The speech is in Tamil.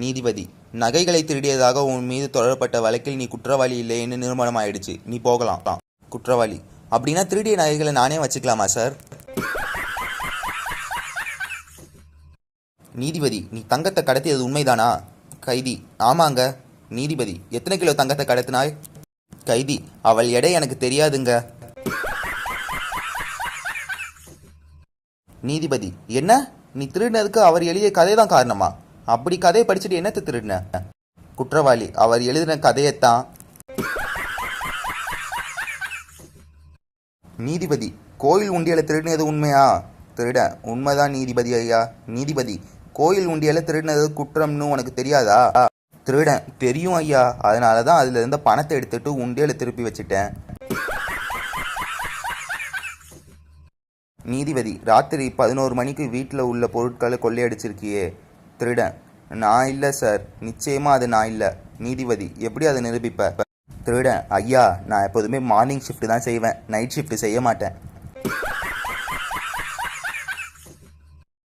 நீதிபதி நகைகளை திருடியதாக உன் மீது தொடரப்பட்ட வழக்கில் நீ குற்றவாளி இல்லைன்னு நிரூபணம் ஆயிடுச்சு நீ போகலாம். தான் குற்றவாளி. அப்படின்னா திருடிய நகைகளை நானே வச்சுக்கலாமா சார்? நீதிபதி நீ தங்கத்தை கடத்தியது உண்மைதானா? கைதி. ஆமாங்க. நீதிபதி எத்தனை கிலோ தங்கத்தை கடத்தினாய்? கைதி. அவள் எடை எனக்கு தெரியாதுங்க. நீதிபதி என்ன? நீ திருடினதுக்கு அவர் எளிய கதை தான் காரணமா? அப்படி கதையை படிச்சுட்டு என்னத்தை திருடின குற்றவாளி. அவர் எழுதின கதையைத்தான். நீதிபதி. கோயில் உண்டியலை திருடினது உண்மையா? திருட. உண்மைதான் நீதிபதி ஐயா. நீதிபதி. கோயில் உண்டியலை திருடினது குற்றம்னு உனக்கு தெரியாதா? திருட தெரியும் ஐயா. அதனால தான் அதில் இருந்த பணத்தை எடுத்துட்டு உண்டியலை திருப்பி வச்சுட்டேன். நீதிபதி. ராத்திரி பதினோரு மணிக்கு வீட்டில் உள்ள பொருட்களை கொள்ளையடிச்சிருக்கியே. திருடன். நான் இல்லை சார் நிச்சயமாக அது நான் இல்லை. நீதிபதி எப்படி அதை நிரூபிப்ப? திருடன் ஐயா நான் எப்போதுமே மார்னிங் ஷிஃப்ட் தான் செய்வேன். நைட் ஷிஃப்ட் செய்ய மாட்டேன்.